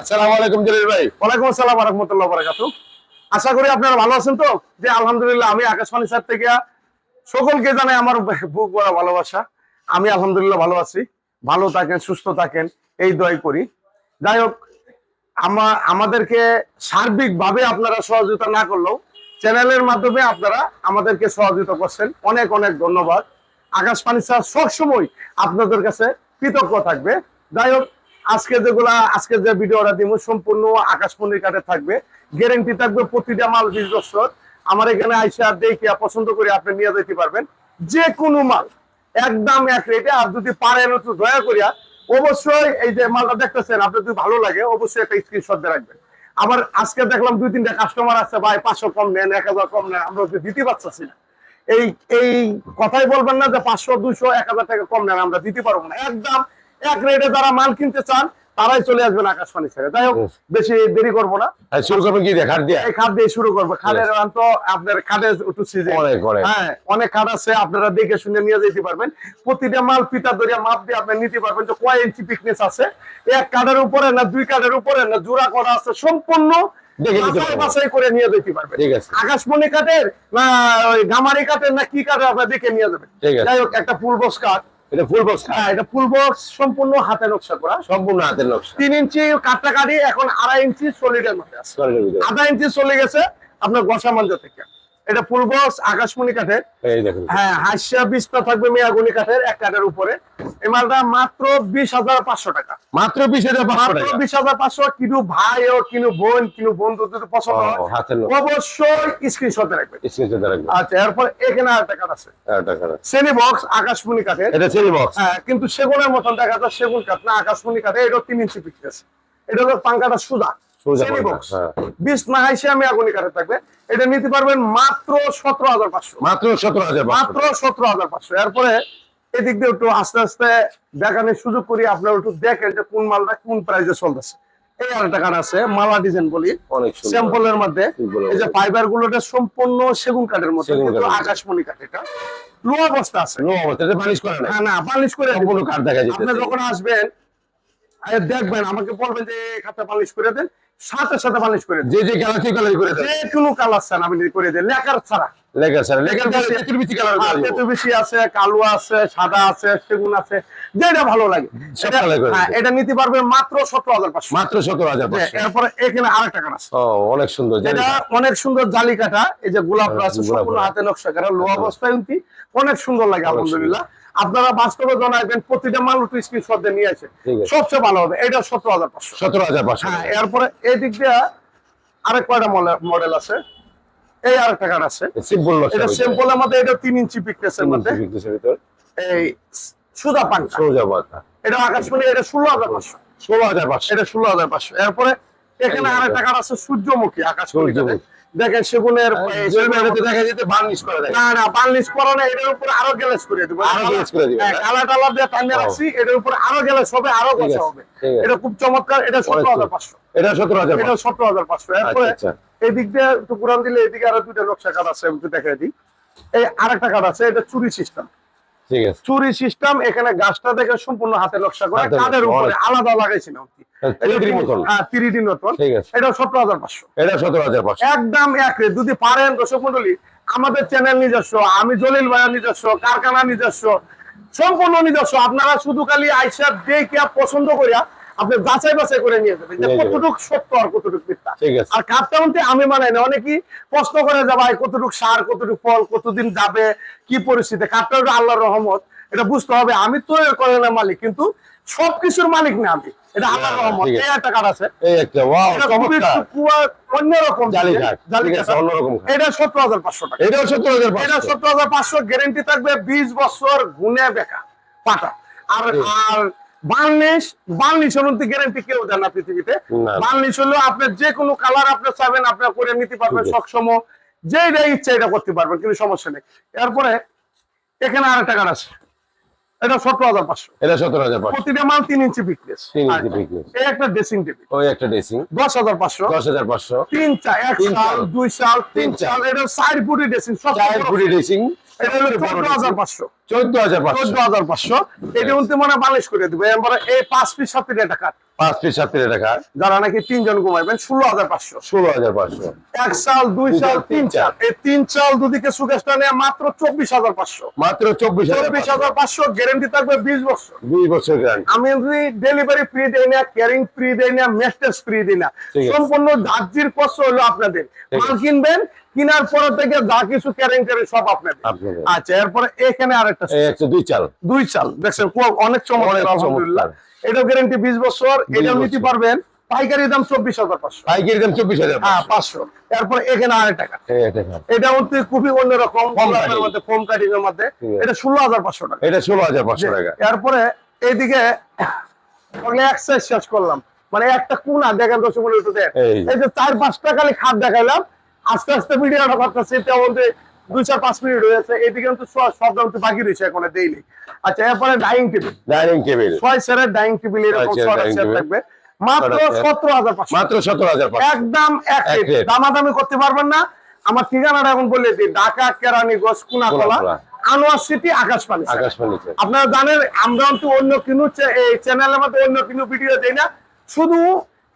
আসসালামু আলাইকুম জলিল ভাই। ওয়ালাইকুম আসসালাম রহমতুল্লাহ আশা করি আপনারা ভালো আছেন তো? যে আলহামদুলিল্লাহ, আমি আকাশবাণী স্যার থেকে সকলকে জানাই আমার বুক ভালোবাসা। আমি আলহামদুলিল্লাহ ভালো আছি। ভালো থাকেন, সুস্থ থাকেন, এই দোয়াই করি। যাই হোক, আমা, আমাদেরকে সার্বিকভাবে আপনারা সহযোগিতা না করলেও চ্যানেলের মাধ্যমে আপনারা আমাদেরকে সহযোগিতা করছেন। অনেক অনেক ধন্যবাদ। আকাশবাণী স্যার সবসময় আপনাদের কাছে কৃতজ্ঞ থাকবে। যাই হোক আজকে যেগুলা, আজকে যে ভিডিওটা দিব সম্পূর্ণ আকাশমণির কাটে থাকবে। গ্যারেন্টি থাকবে প্রতিটা মাল বিশ বছর আমার এখানে আইসা দেখে পছন্দ করে আপনি নিয়ে যেতে পারবেন। যে কোনো মাল, একদম এক রেটে আর যদি পারেন একটু দয়া করিয়া, অবশ্যই এই যে মালটা দেখতেছেন, আপনার যদি ভালো লাগে, অবশ্যই একটা স্ক্রিনশট দিয়ে রাখবেন। আবার আজকে দেখলাম দুই, তিনটা কাস্টমার আছে, ভাই, পাঁচশো কম নেন, এক হাজার কম নেন, আমরা দিতে পারতেছি না। এই এই কথাই বলবেন না যে পাঁচশো, দুইশো, এক হাজার টাকা কম নেন, আমরা দিতে পারব না। একদম এক রেটে যারা মাল কিনতে চান তারাই চলে আসবেন আকাশবাণী ছেড়ে। যাই হোক বেশি দেরি করব না। শুরু করবেন কি দেখার দিয়ে? খাদ দিয়ে শুরু করব। গান তো আপনার খাদের একটু হ্যাঁ অনেক খাদ আছে আপনারা দেখে শুনে নিয়ে যেতে পারবেন। প্রতিটা মাল পিতা দরিয়া মাপ দিয়ে আপনি নিতে পারবেন। যে কয় ইঞ্চি পিকনেস আছে? এক কাঠের উপরে না দুই কাঠের উপরে না জোড়া করা আছে সম্পূর্ণ দেখে নিতে বাছাই করে নিয়ে যেতে পারবেন। ঠিক আছে। আকাশমণি কাঠের না ওই গামারি কাঠের না কি কাঠের আপনার দেখে নিয়ে যাবেন। ঠিক আছে। যাই হোক একটা ফুল বক্স কাঠ এটা ফুল বক্স হ্যাঁ এটা ফুল বক্স সম্পূর্ণ হাতে নকশা করা। সম্পূর্ণ নকশা। তিন ইঞ্চি এখন আড়াই ইঞ্চি সলিডের মধ্যে আছে। আধা ইঞ্চি চলে গেছে আপনার গোসা মঞ্চ থেকে এটা ফুল বক্স আকাশমণি কাঠের। এই দেখুন। হ্যাঁ হাসিয়া বীজটা থাকবে মেয়াগুনি কাঠের এক কাঠের উপরে। এই মালটা মাত্র বিশ হাজার পাঁচশো টাকা। মাত্র বিশ হাজার পাঁচশো মাত্র বিশ হাজার পাঁচশো কিনু ভাই ও কিনু বোন কিনু বন্ধু যদি পছন্দ হয় অবশ্যই স্ক্রিনশটে রাখবেন। স্ক্রিনশট রাখবেন। আচ্ছা এরপর এখানে আর টাকা আছে। হ্যাঁ, টাকা না। শ্রেণি বক্স আকাশমণি কাঠের। এটা সেল বক্স। হ্যাঁ কিন্তু সেগুনের মতন দেখা যায় সেগুন কাঠ না আকাশমণি কাঠে এটা তিন ইঞ্চি পিকনেস এটা হলো পাঙ্কাটা সুদা। সোজা বক্স। হ্যাঁ। বিশ না হাইসে আমি আগুনি কাঠে থাকবে। এটা নিতে পারবেন মাত্র সতেরো হাজার পাঁচশো। মাত্র সতেরো হাজার মাত্র সতেরো হাজার পাঁচশো। এরপরে এদিক দিয়ে একটু আস্তে আস্তে দেখানোর সুযোগ করি আপনারা একটু দেখেন যে কোন মালটা কোন প্রাইসে চলতেছে। এই আর টাকার আছে মালা ডিজাইন বলি। স্যাম্পলের মধ্যে। এই যে ফাইবার গুলোটা সম্পূর্ণ সেগুন কাঠের মধ্যে। আকাশমণি কাঠ এটা। লোহা অবস্থা আছে। নো অবস্থা পালিশ করে না হ্যাঁ না পালিশ করে। সম্পূর্ণ কাঠ দেখা আপনি যখন আসবেন দেখবেন আমাকে বলবেন যে খাতা পালিশ করে দেন সাথে সাথে পালিশ করে যে যে কালার সেই কালার করে যে কোনো কালার চান আপনি করে দেন লেখার ছাড়া। লেখা লেখার কালার বেশি আছে কালো আছে সাদা আছে সেগুন আছে যেটা ভালো লাগে। হ্যাঁ, এটা নিতে পারবেন মাত্র সতেরো হাজার পাঁচশো। মাত্র সতেরো হাজার এরপরে এখানে আরেক টাকা আছে। ও অনেক সুন্দর এটা অনেক সুন্দর জালি কাটা এই যে গোলাপ হ্যাঁ, আছে সম্পূর্ণ হাতে নকশা করা লোহা অবস্থায় অনেক সুন্দর লাগে আলহামদুলিল্লাহ। আপনারা বাস্তবে জানাবেন প্রতিটা মাল স্ক্রিনশট দিয়ে নিয়ে আসেন সবচেয়ে ভালো হবে এটা সতেরো হাজার পাঁচশো। সতেরো হাজার পাঁচশো হ্যাঁ এরপরে এই দিক দিয়ে আরেক কয়টা মডেল আছে? এই আরেক টাকার আছে। সিম্পল এটা সিম্পলের মধ্যে এটা তিন ইঞ্চি পিকনেসের মধ্যে। ভিতর। এই সুদা পাঙ্কা সোজা বাতা এটা আকাশমণি এটা ষোলো হাজার পাঁচশো। ষোলো হাজার পাঁচশো। এটা ষোলো হাজার পাঁচশো। এরপরে এখানে আরেক যে। টাকার আছে সূর্যমুখী সূর্যমুখী। দেখেন সেগুনের এই দেখা যেতে বার্নিশ করে দেয়। না না বার্নিশ করা না এটার উপরে আরও গ্যালেজ করে দেবো। আরও glaze করে দিবেন, না? কালা দিয়ে টানিয়ে রাখছি এটার উপরে আরও গ্যালেজ হবে আরও হবে। এটা খুব চমৎকার এটা সতেরো হাজার পাঁচশো। এটা সতেরো হাজার এটা সতেরো হাজার পাঁচশো। এরপরে আচ্ছা। এই দিক দিয়ে একটু পুরান দিলে এদিকে আরও দুইটা নকশা কার্ড আছে একটু দিই। এই আরেকটা কার্ড আছে এটা চুরি সিস্টেম ঠিক আছে। চুরি সিস্টেম এখানে গাছটা দেখে সম্পূর্ণ হাতে নকশা করা কাদের উপরে আলাদা লাগাইছে না হ্যাঁ, 3D মতন। হ্যাঁ এটা সতেরো হাজার পাঁচশো। এটা সতেরো হাজার পাঁচশো। একদম এক যদি পারেন দর্শক মন্ডলী আমাদের চ্যানেল নিজস্ব আমি জলিল ভাইয়া নিজস্ব কারখানা নিজস্ব সম্পূর্ণ নিজস্ব। আপনারা শুধু খালি আইসা দেখে পছন্দ করিয়া আপনি যাচাই বাছাই করে নিয়ে যাবেন। কতটুক সত্য আর কতটুক মিথ্যা? ঠিক আছে। আর কাপটা মধ্যে আমি মানাই না। অনেকেই প্রশ্ন করে যে ভাই কতটুক সার কতটুক ফল কতদিন যাবে কি পরিস্থিতি? হলো আল্লাহর রহমত। এটা বুঝতে হবে। আমি তো করে না মালিক কিন্তু সবকিছুর মালিক না আমি। এটা আল্লাহর রহমত। এই একটা কাঠ আছে। এই একটা ওয়াও এটা চমৎকার। অন্যরকম। জালি। কাঠ জালি কাঠ। অন্যরকম এটা সতেরো হাজার পাঁচশো টাকা। এটা পাঁচশো। সতেরো হাজার পাঁচশো। গ্যারেন্টি থাকবে বিশ বছর গুনে বেকা পাটা আর আর বার্নিশ বার্নিশ অনুমতি গ্যারান্টি কেউ দেন না পৃথিবীতে। বার্নিশ হলো আপনার যে কোনো কালার আপনি চাবেন আপনার করে নিতে পারবেন সক্ষম যেটা ইচ্ছা এটা করতে পারবেন কিন্তু সমস্যা নেই। এরপরে এখানে আর একটা কার আছে। এটা সতেরো হাজার পাঁচশো। এটা সতেরো হাজার পাঁচশো। প্রতিটা মাল তিন ইঞ্চি তিন ইঞ্চি। এই একটা ড্রেসিং টেবিল ওই একটা ড্রেসিং দশ হাজার পাঁচশো। দশ হাজার পাঁচশো। তিন চার এক সাল চাল। দুই সাল তিন চাল। সাল এটা সাইড ফুটি ড্রেসিং চার ফুটি ড্রেসিং এটা হলো চোদ্দ হাজার পাঁচশো। চোদ্দ হাজার পাঁচশো। চোদ্দ হাজার পাঁচশো। এটা বলতে মনে বালিশ করে দিবে। এবার এই পাঁচ পিস সাথে এটা একটা কাঠ পাঁচ পিস সাত পিস টাকা যারা নাকি তিনজন ঘুমাইবেন ষোলো হাজার পাঁচশো। ষোলো হাজার পাঁচশো। এক সাল দুই সাল তিন সাল এই তিন সাল দুদিকে সুকেশটা নেয় মাত্র চব্বিশ হাজার পাঁচশো। মাত্র চব্বিশ হাজার চব্বিশ হাজার পাঁচশো গ্যারেন্টি থাকবে বিশ বছর। দুই বছর গ্যারান্টি আমি ডেলিভারি ফ্রি দেই না ক্যারিং ফ্রি দেই না মেস্টেজ ফ্রি দিই না সম্পূর্ণ দার্জির কষ্ট হলো আপনাদের। মাল কিনবেন কেনার পরে থেকে যা কিছু ক্যারিং ক্যারিং সব আপনাদের। আচ্ছা এরপরে এখানে আরেকটা দুই চাল। দুই চাল। দেখছেন অনেক চমৎকার আলহামদুলিল্লাহ। এটাও গ্যারেন্টি বিশ বছর এটাও নিতে পারবেন। পাইকারি দাম চব্বিশ হাজার পাঁচশো। পাইকারি দাম চব্বিশ হাজার হ্যাঁ পাঁচশো। এরপর এখানে আড়াই টাকা একটা খান। এটা হচ্ছে খুবই অন্যরকম Foam মধ্যে ফোম কাটিং এর মধ্যে এটা ষোলো হাজার পাঁচশো টাকা। এটা ষোলো হাজার পাঁচশো টাকা। এরপরে এইদিকে এক্সারসাইজ শেষ করলাম। মানে একটা কোনা দেখেন এই। এই যে চার পাঁচটা খালি খাট দেখাইলাম। আস্তে আস্তে ভিডিওটা করতেছে এটা মধ্যে দুই চার পাঁচ মিনিট হয়েছে। এদিকে কিন্তু সব দাম তো বাকি রয়েছে এখন ডেইলি আচ্ছা এরপরে ডাইনিং টেবিল ডাইনিং টেবিল ছয় সেরের ডাইনিং টেবিল এরকম ছয় ছয়টা সেট থাকবে। মাত্র। সতেরো হাজার মাত্র সতেরো হাজার একদম এক দামাদামি করতে পারবেন না। আমার ঠিকানাটা এখন বলে দিই ঢাকা কেরানীগঞ্জ কুনাকলা। আনোয়ার সিটি আকাশবাণী আকাশবাণী আপনারা জানেন আমরা তো অন্য কোনো এই চ্যানেলের মধ্যে অন্য কোনো ভিডিও দেই না। শুধু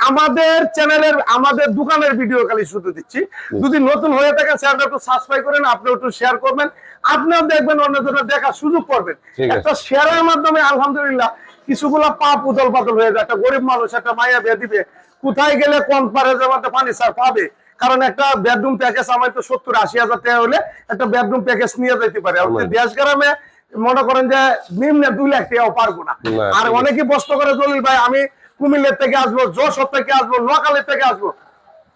আমাদের চ্যানেলের আমাদের দোকানের ভিডিও খালি শুধু দিচ্ছি। যদি নতুন হয়ে থাকে চ্যানেলটা একটু সাবস্ক্রাইব করেন আপনি একটু শেয়ার করবেন। আপনারা দেখবেন অন্যজনের দেখার সুযোগ করবেন একটা শেয়ারের মাধ্যমে আলহামদুলিল্লাহ কিছুগুলা পাপ উদল পাতল হয়ে যায়। একটা গরিব মানুষ একটা মায়া বিয়ে দিবে। কোথায় গেলে কোন পারে পানি স্যার পাবে? কারণ একটা বেডরুম প্যাকেজ আমার তো সত্তর আশি হাজার টাকা হলে একটা বেডরুম প্যাকেজ নিয়ে যেতে পারে। আর দেশ গ্রামে মনে করেন যে নিম্নে দুই লাখ টাকাও পারব না। আর। অনেকেই প্রশ্ন করে দলিল ভাই আমি কুমিল্লার থেকে আসব যশোর থেকে আসব নোয়াখালীর থেকে আসব।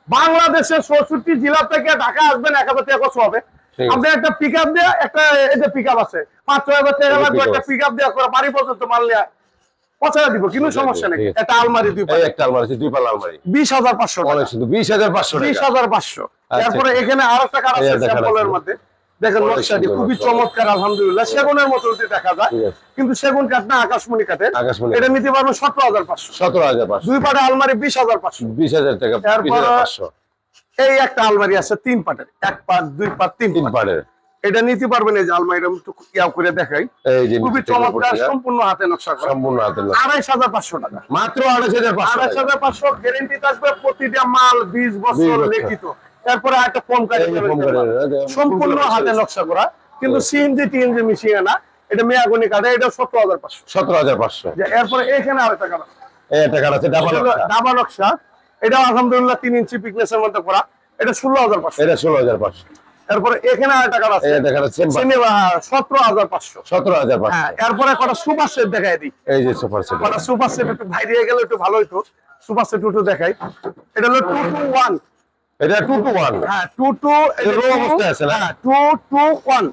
বাংলাদেশের চৌষট্টি জেলা থেকে ঢাকা আসবেন এক হাজার টাকা কষ্ট হবে। আপনি একটা পিক আপ দিয়ে একটা এই যে পিক আপ আছে পাঁচ ছয় হাজার টাকা লাগবে একটা পিক আপ দিয়ে করে বাড়ি পর্যন্ত মাল পৌঁছায় দিব কিন্তু সমস্যা নেই। একটা আলমারি দুই একটা আলমারি দুই পাল্লা আলমারি। বিশ হাজার পাঁচশো বিশ হাজার পাঁচশো বিশ হাজার পাঁচশো। আচ্ছা। তারপরে এখানে আর একটা কার এই আছে। স্যাম্পলের মধ্যে। দেখেন নকশাটি খুবই চমৎকার আলহামদুলিল্লাহ। সেগুনের মতো দেখা যায়। কিন্তু সেগুন কাঠ না আকাশমণি কাঠের? এটা নিতে পারবেন সতেরো হাজার পাঁচশো। সতেরো হাজার পাঁচশো। দুই পাটে আলমারি বিশ হাজার পাঁচশো। বিশ হাজার টাকা এই একটা আলমারি আছে তিন পাটের। এক পাট দুই পাট তিন তিন পাট। এটা নিতে পারবেন এই যে আলমারিটা একটু ইয়াও করে দেখাই। খুবই চমৎকার সম্পূর্ণ হাতে নকশা করা। সম্পূর্ণ হাতের না আড়াইশ হাজার পাঁচশো টাকা। মাত্র আড়াইশ হাজার আড়াইশ হাজার পাঁচশো গ্যারেন্টি থাকবে প্রতিটা মাল বিশ বছর বছর। লিখিত। তারপরে একটা কাঠের, সম্পূর্ণ হাতে নকশা করা কিন্তু সিএনজি টিএনজি মিশিয়ে না এটা মেয়াগুনি কাঠে এটা সত্তর হাজার পাঁচশো। সতেরো হাজার পাঁচশো। এরপরে এখানে কাঠ আছে। একটা কাঠ আছে এটা হলো ডাবা নকশা এটা আলহামদুলিল্লাহ তিন ইঞ্চি পিকনেসের মধ্যে করা এটা ষোলো হাজার পাঁচশো। এটা ষোলো হাজার পাঁচশো। এরপরে এখানে কাঠ আছে সতেরো হাজার পাঁচশো। সতেরো হাজার পাঁচশো। হ্যাঁ এরপরে কটা সুপার সেট দেখাই দিই। এই যে সুপার সেট। কটা সুপার সেট একটু ভাই দিয়ে গেলে একটু ভালো হইতো সুপার সেট একটু দেখাই। এটা হলো টু টু ওয়ান এটা টু টু ওয়ান হ্যাঁ টু টু অবস্থায় আছে না? টু টু ওয়ান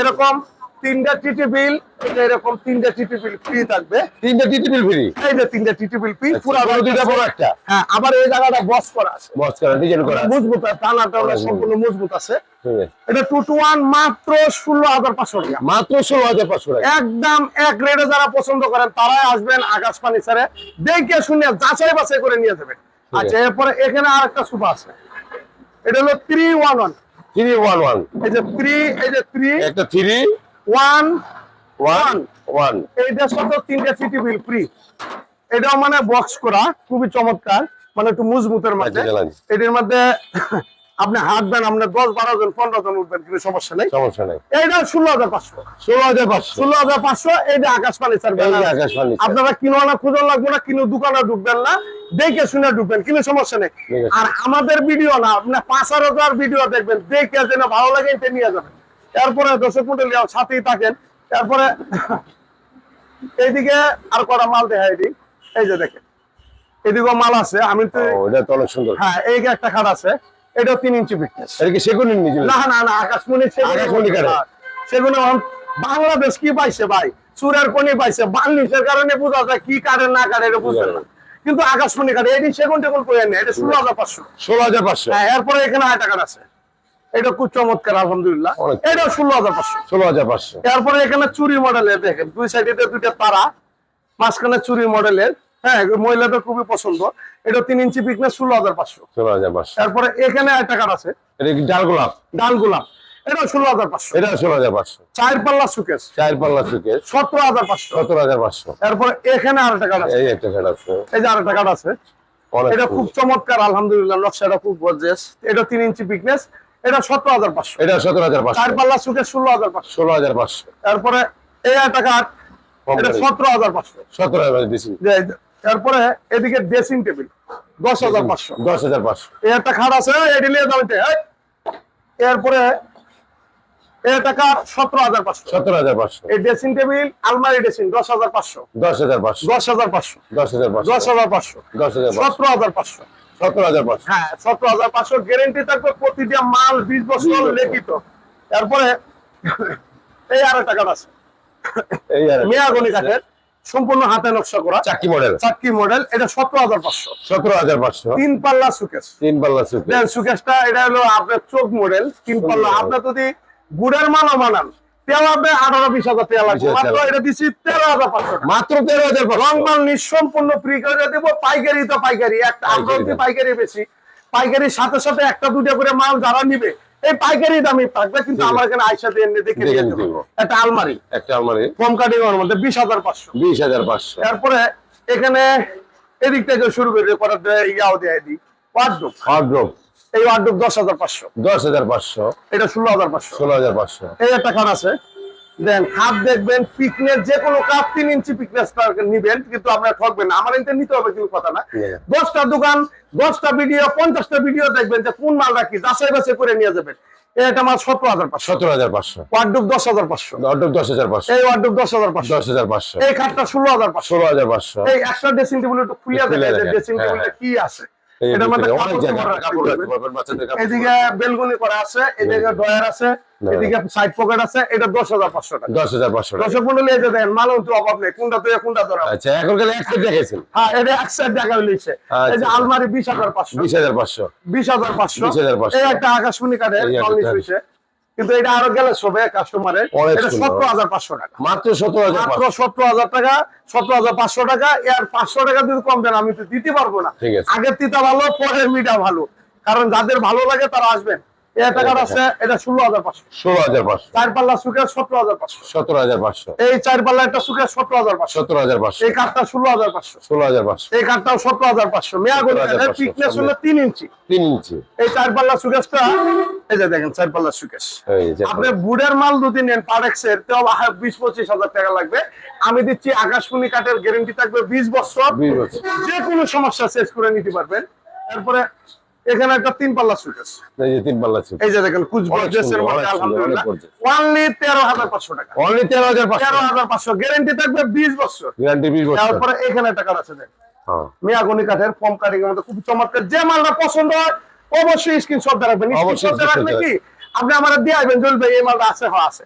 এরকম তিনটা টিটি বিল এটা এরকম তিনটা টিটি বিল ফ্রি থাকবে। তিনটা টিটি বিল ফ্রি এই যে তিনটা টিটি বিল ফ্রি পুরো বড় দুইটা বড় একটা? হ্যাঁ আবার এই জায়গাটা বস করা আছে। বস করা ডিজাইন করা মজবুত আছে, টানা টানা সম্পূর্ণ মজবুত আছে। এটা টু টু ওয়ান মাত্র ষোলো হাজার পাঁচশো টাকা। মাত্র ষোলো হাজার পাঁচশো টাকা। একদম এক রেটে যারা পছন্দ করেন তারাই আসবেন আকাশ পানি স্যারে। দেখে শুনে যাচাই বাছাই করে নিয়ে যাবেন। আচ্ছা এরপরে এখানে আর একটা সুপা আছে। এটা হলো three one one three one one এই যে থ্রি এই যে থ্রি একটা থ্রি ওয়ান ওয়ান ওয়ান এইটার সাথে তিনটা সিটি বিল ফ্রি এটাও মানে বক্স করা খুবই চমৎকার মানে একটু মজবুতের মাঝে এটির এটার মধ্যে আপনি হাঁটবেন আপনার দশ বারো জন পনেরো জন উঠবেন কিন্তু সমস্যা নেই। সমস্যা নেই। এইটা ষোলো হাজার পাঁচশো। ষোলো হাজার পাঁচশো। ষোলো হাজার পাঁচশো এইটা আকাশ এই আকাশ ফার্নিচার আপনারা কিনো না খুঁজো লাগবে না কিনো দোকানে ঢুকবেন না দেখে শুনে ঢুকবেন কিন্তু সমস্যা নেই। আর আমাদের ভিডিও না আপনার পাঁচ হাজার ভিডিও দেখবেন দেখে যেন ভালো লাগে এটা নিয়ে যাবেন। এরপরে দর্শক মন্ডলী সাথেই থাকেন। তারপরে এইদিকে আর কটা মাল দেখাই দিই। এই যে দেখেন এদিকেও মাল আছে আমি তো ও, এটা তো অনেক সুন্দর। হ্যাঁ এই যে একটা খাট আছে। এটাও তিন ইঞ্চি ফিটনেস এটা কি সেগুনের নিজে না না না আকাশমণি আকাশমণি কারে? সেগুন বাংলাদেশ কি পাইছে ভাই? চুরের কোনি পাইছে। বার্নিশের কারণে বোঝা যায় কি না এটা বুঝবেন না কিন্তু আকাশমণি কাটে এটি সেগুন টেগুন করে নেই এটা ষোলো হাজার পাঁচশো। ষোলো হাজার পাঁচশো। হ্যাঁ এরপরে এখানে আট টাকার আছে। এটা খুব চমৎকার আলহামদুলিল্লাহ। এটা ষোলো হাজার পাঁচশো। ষোলো হাজার পাঁচশো। এরপরে এখানে চুরি মডেলের দেখেন দুই সাইডে দুইটা তারা মাঝখানে চুরি মডেলের। হ্যাঁ মহিলাদের খুবই পছন্দ এটা তিন ইঞ্চি পিকনেস ষোলো হাজার পাঁচশো ষোলো হাজার পাঁচশো তারপরে এখানে এক টাকার আছে এটা ডাল গোলাপ ডাল গোলাপ এটা ষোলো হাজার পাঁচশো এটা ষোলো হাজার পাঁচশো চার পাল্লা সুকেস চার পাল্লা সুকেস সতেরো হাজার পাঁচশো সতেরো হাজার পাঁচশো তারপরে এখানে আছে এই একটা সেট আছে এই যে আরেকটা কার্ড আছে এটা খুব চমৎকার আলহামদুলিল্লাহ নকশাটা খুব গর্জেস এটা তিন ইঞ্চি পিকনেস এটা সতেরো হাজার পাঁচশো এটা সতেরো হাজার পাঁচশো চার পাল্লা সুকেস ষোলো হাজার পাঁচশো ষোলো হাজার পাঁচশো তারপরে এই একটা এটা সতেরো হাজার পাঁচশো সতেরো হাজার তারপরে এদিকে ড্রেসিং টেবিল দশ হাজার পাঁচশো দশ হাজার পাঁচশো একটা খাট আছে এটি নিয়ে যাবে এরপরে সতেরো হাজার পাঁচশো সতেরো হাজার পাঁচশো এই ড্রেসিং টেবিল আলমারি ড্রেসিং দশ হাজার পাঁচশো দশ হাজার পাঁচশো দশ হাজার পাঁচশো দশ হাজার পাঁচশো দশ হাজার পাঁচশো দশ হাজার সতেরো হাজার পাঁচশো সতেরো হাজার পাঁচশো হ্যাঁ সতেরো হাজার পাঁচশো গ্যারেন্টি থাকবে প্রতিটা মাল বিশ বছর। লিখিত তারপরে এই আর একটা কাঠ আছে এই আর মেয়াগনি কাঠের সম্পূর্ণ হাতে নকশা করা। চাকি মডেল। চারটি মডেল এটা সতেরো হাজার পাঁচশো। সতেরো হাজার পাঁচশো। তিন পাল্লা সুকেশ। তিন পাল্লা দেন সুকেশটা এটা হলো আপনার চোখ মডেল তিন পাল্লা। আপনার যদি গুড়ের মালও বানান তেল আঠারো বিশ হাজার তেল লাগবে। 20,000 মাত্র এটা দিচ্ছি তেরো হাজার পাঁচশো মাত্র তেরো হাজার রং মাল নিঃসম্পূর্ণ ফ্রি করে দেবো। পাইকারি তো পাইকারি। একটা পাইকারি পাইকারি বেশি। পাইকারির সাথে সাথে একটা দুটো করে মাল যারা নিবে এই পাইকারি দামই থাকবে কিন্তু আমার এখানে আইসা দিয়ে এনে দেখে দিয়ে দেবো। একটা আলমারি। একটা আলমারি। কম কাটিং এর মধ্যে বিশ হাজার পাঁচশো। বিশ হাজার পাঁচশো। তারপরে এখানে এদিক থেকে শুরু করে করার ইয়াও দেয় দিই। ওয়ার্ড্রোপ ওয়ার্ড্রোপ এই ওয়ার্ড্রোপ দশ হাজার পাঁচশো। দশ হাজার পাঁচশো। এটা ষোলো হাজার পাঁচশো। ষোলো হাজার পাঁচশো। এই একটা খান আছে। দেন খাপ দেখবেন পিকনেস যে কোনো কাপ তিন ইঞ্চি পিকনেস নিবেন কিন্তু আপনার ঠকবেন আমার নিতে হবে কিন্তু কথা না। দশটা দোকান দশটা ভিডিও পঞ্চাশটা ভিডিও দেখবেন যে কোন মাল রাখি যাচাই বাছাই করে নিয়ে যাবেন। মাল সতেরো হাজার পাঁচশো। সতেরো হাজার পাঁচশো। দশ হাজার পাঁচশো। দশ হাজার পাঁচশো। এই দশ হাজার পাঁচশো। দশ হাজার পাঁচশো। এই খাটটা ষোলো হাজার পাঁচশো। ষোলো হাজার পাঁচশো। এই একটা ড্রেসিং টেবিল একটু খুলিয়া খুলে দেখে ড্রেসিং হ্যাঁ, টেবিলটা কি আছে। এই মধ্যে অনেক জায়গা কাপড় রাখতে রাখতে পারবেন বাচ্চাদের কাপড় এদিকে বেলগুনি করা আছে এদিকে ডয়ার আছে এদিকে সাইড পকেট আছে এটা হাজার টাকা। হাজার টাকা। মাল তো অভাব নেই কোনটা কোনটা ধরা আচ্ছা এখন গেলে এক সেট দেখেছেন হ্যাঁ এটা এক সাইড দেখা হইছে এই যে আচ্ছা। আলমারি বিশ হাজার পাঁচশো। বিশ হাজার পাঁচশো। বিশ হাজার পাঁচশো। 20,500 এই একটা আকাশমণি কাঠ। হয়েছে কিন্তু এটা আরও গেলে সবে কাস্টমারের এটা সতেরো হাজার পাঁচশো টাকা। মাত্র সতেরো হাজার মাত্র সতেরো হাজার টাকা সতেরো হাজার পাঁচশো টাকা এর পাঁচশো টাকা যদি কম দেন আমি তো দিতে পারব না। আগের তিতা ভালো পরের মিটা ভালো। কারণ যাদের ভালো লাগে তারা আসবেন। এটা ষোলো হাজার পাঁচশো। ষোলো হাজার পাঁচশো। চার পাল্লা সুখে সতেরো হাজার পাঁচশো। সতেরো হাজার পাঁচশো। এই চার পাল্লা একটা সুখে সতেরো হাজার পাঁচশো। সতেরো হাজার পাঁচশো। এই কাঠটা ষোলো হাজার পাঁচশো। ষোলো হাজার পাঁচশো। এই কাঠটাও সতেরো হাজার পাঁচশো। মেয়াগুলি 17,500 ফিটনেস হলো তিন ইঞ্চি। তিন ইঞ্চি। এই চার পাল্লা সুকেশটা এই যে দেখেন চার পাল্লা সুকেশ আপনি বুড়ের মাল যদি নেন পারেক্সের তেও বিশ পঁচিশ হাজার টাকা লাগবে। আমি দিচ্ছি আকাশমণি কাঠের গ্যারেন্টি থাকবে বিশ বছর। 20 বছর। যে কোনো সমস্যা শেষ করে নিতে পারবেন। তারপরে এখানে একটা তিন পাল্লা সুকেশ এই যে তিন পাল্লা ছিল এই যে দেখেন কুচ অনেক বর্জেসের সুন্দর, মধ্যে আলহামদুলিল্লাহ। অনলি তেরো হাজার পাঁচশো টাকা। অনলি তেরো হাজার পাঁচশো। তেরো হাজার পাঁচশো। গ্যারেন্টি থাকবে বিশ বছর। গ্যারান্টি বিশ বছর। তারপরে এখানে টাকা আছে দেখ হ্যাঁ। মিয়াগনি কাঠের ফর্ম কাটিং এর মধ্যে খুব চমৎকার। যে মালটা পছন্দ হয় অবশ্যই স্ক্রিনশট রাখবেন। স্ক্রিনশট রাখলে কি? আপনি আমার দিয়ে আসবেন জ্বলবে এই মালটা আছে হ্যাঁ আছে।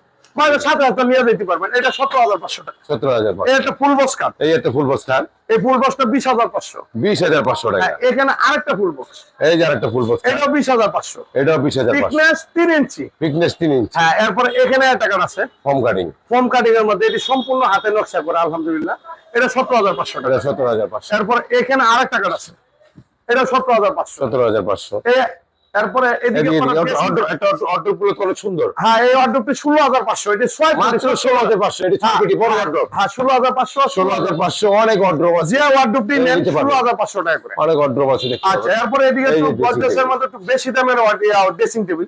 সাথে সাথে নিয়ে যেতে পারবেন। এটা সতেরো হাজার পাঁচশো টাকা। সতেরো হাজার পাঁচশো। ফুল বক্স কাঠ। এই একটা ফুল বক্স খান এই ফুল বক্সটা বিশ হাজার পাঁচশো। বিশ হাজার পাঁচশো টাকা। হ্যাঁ, এখানে আরেকটা ফুল বক্স। এই যে আরেকটা ফুল বক্স এটাও বিশ হাজার পাঁচশো। এটাও বিশ হাজার পাঁচশো। তিন ইঞ্চি। ফিটনেস তিন ইঞ্চি। হ্যাঁ এরপরে এখানে একটা কাঠ আছে। কাটিং ফোম কাটিং এর মধ্যে এটি সম্পূর্ণ হাতে নকশা করে আলহামদুলিল্লাহ। এটা সতেরো হাজার পাঁচশো টাকা। সতেরো হাজার পাঁচশো। এরপর এখানে আরেকটা কাঠ আছে। এটা সতেরো হাজার পাঁচশো। সতেরো হাজার পাঁচশো। এদিকে সুন্দর। হ্যাঁ এই অর্ডারটি ষোলো হাজার পাঁচশো এটি ছয় মাত্র ষোলো হাজার পাঁচশো এটি বড় অর্ডার হ্যাঁ ষোলো হাজার পাঁচশো। ষোলো হাজার পাঁচশো অনেক অর্ডার আছে। যে অর্ডারটি নেন ষোলো হাজার পাঁচশো টাকা করে। অনেক অর্ডার আছে আচ্ছা এরপরে এদিকে এই একটু। মধ্যে বেশি দামের ড্রেসিং টেবিল।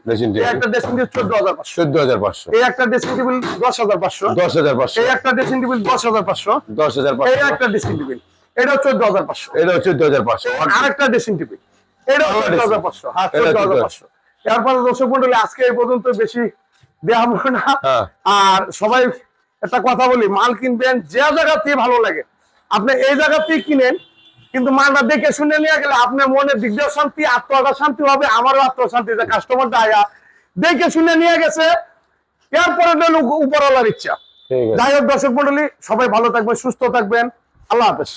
একটা ড্রেসিং টেবিল চোদ্দ হাজার পাঁচশো চোদ্দ হাজার পাঁচশো। এই একটা ড্রেসিং টেবিল দশ হাজার পাঁচশো। দশ হাজার পাঁচশো। এই একটা ড্রেসিং টেবিল দশ হাজার পাঁচশো। দশ হাজার এই একটা ড্রেসিং টেবিল এটাও চোদ্দ হাজার পাঁচশো। এটাও চোদ্দ হাজার পাঁচশো। আরেকটা ড্রেসিং টেবিল এটাও চোদ্দ হাজার পাঁচশো। হ্যাঁ চোদ্দ হাজার পাঁচশো। এরপরে দর্শক মন্ডলী আজকে এই পর্যন্ত বেশি দেওয়া হবে না। হ্যাঁ। আর সবাই একটা কথা বলি মাল কিনবেন যে জায়গা থেকে ভালো লাগে। আপনি এই জায়গা থেকে কিনেন কিন্তু মালটা দেখে শুনে নিয়ে গেলে আপনার মনে শান্তি শান্তি হবে আমারও আত্মশান্তি যে কাস্টমারটা আয়া। দেখে শুনে নিয়ে গেছে এরপরে উপরওয়ালার ইচ্ছা। যাই হোক দর্শক মন্ডলী সবাই ভালো থাকবেন সুস্থ থাকবেন। আল্লাহ হাফেজ।